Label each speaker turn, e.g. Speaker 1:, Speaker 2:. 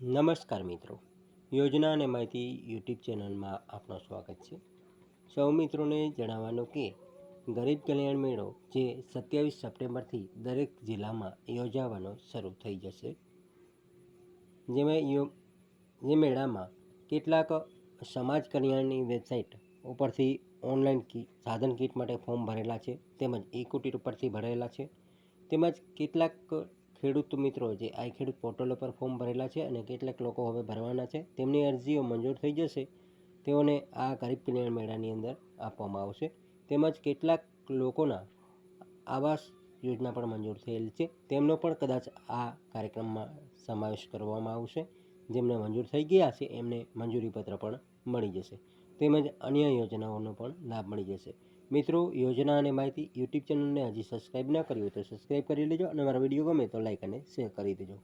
Speaker 1: નમસ્કાર મિત્રો. યોજના અને માહિતી યુટ્યુબ ચેનલમાં આપનું સ્વાગત છે. સૌ મિત્રોને જણાવવાનું કે, ગરીબ કલ્યાણ મેળો જે સત્યાવીસ સપ્ટેમ્બરથી દરેક જિલ્લામાં યોજાવાનો શરૂ થઈ જશે. જેમાં જે મેળામાં કેટલાક સમાજ કલ્યાણની વેબસાઇટ ઉપરથી ઓનલાઈન કી, સાધન કીટ માટે ફોર્મ ભરેલા છે, તેમજ ઈ કુટીર ઉપરથી ભરેલા છે, તેમજ કેટલાક ખેડૂત મિત્રો, જે આઈ ખેડૂત પોર્ટલ પર ફોર્મ ભરેલા છે અને કેટલાક લોકો હવે ભરવાના છે, તેમની અરજીઓ મંજૂર થઈ જશે. તેઓને આ ગરીબ કલ્યાણ મેળાની અંદર આપવામાં આવશે. તેમજ કેટલાક લોકોના આવાસ યોજના પણ મંજૂર થયેલ છે. તેમનો પણ કદાચ આ કાર્યક્રમમાં સમાવેશ કરવામાં આવશે. જેમને મંજૂર થઈ ગયા છે, એમને મંજૂરી પત્ર પણ મળી જશે. તેમજ અન્ય યોજનાઓનો પણ લાભ મળી જશે. મિત્રો યોજના અને માહિતી યુટ્યુબ ચેનલને હજી સબસ્ક્રાઈબ ના કરી હોય તો સબસ્ક્રાઈબ કરી લેજો અને મારા વીડિયો ગમે તો લાઈક અને શેર કરી દેજો.